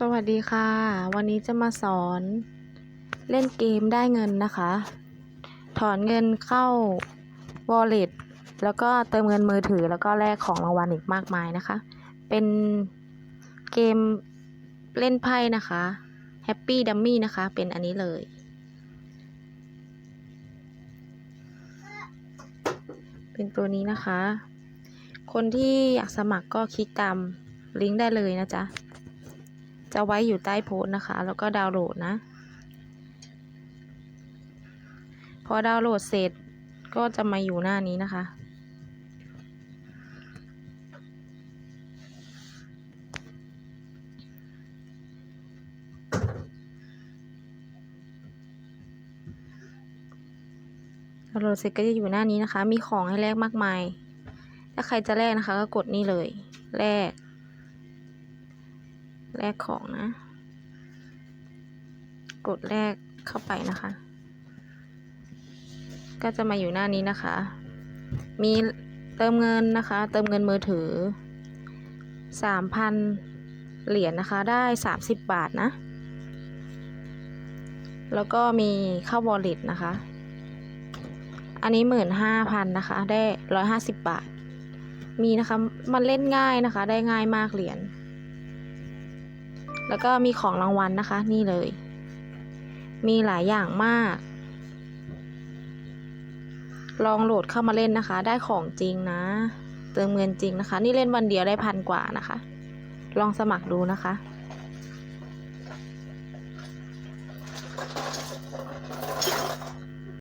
สวัสดีค่ะ วันนี้จะมาสอนเล่นเกมได้เงินนะคะ ถอนเงินเข้า wallet แล้วก็เติมเงินมือถือแล้วก็แลกของรางวัลอีกมากมายนะคะ เป็นเกมเล่นไพ่นะคะ Happy Dummy นะคะ เป็นอันนี้เลย เป็นตัวนี้นะคะ คนที่อยากสมัครก็คลิกตามลิงก์ได้เลยนะจ๊ะ จะไว้อยู่ใต้โพสต์นะคะ แล้วก็ดาวน์โหลดนะ พอดาวน์โหลดเสร็จก็จะมาอยู่หน้านี้นะคะ ดาวน์โหลดเสร็จก็จะอยู่หน้านี้นะคะ มีของให้แลกมากมาย ถ้าใครจะแลกนะคะ ก็กดนี่เลย แลก แลกของนะ กดแลกเข้าไปนะคะ ก็จะมาอยู่หน้านี้นะคะ มีเติมเงินนะคะ เติมเงินมือถือสามพันเหรียญนะคะ ได้สามสิบบาทนะ แล้วก็มีเข้าวอลเล็ตนะคะ อันนี้หมื่นห้าพันนะคะ ได้ร้อยห้าสิบบาท มีนะคะ มันเล่นง่ายนะคะ ได้ง่ายมากเหรียญ แล้วก็มีของรางวัลนะคะ นี่เลย มีหลายอย่างมาก ลองโหลดเข้ามาเล่นนะคะ ได้ของจริงนะ เติมเงินจริงนะคะ นี่เล่นวันเดียวได้พันกว่านะคะ ลองสมัครดูนะคะ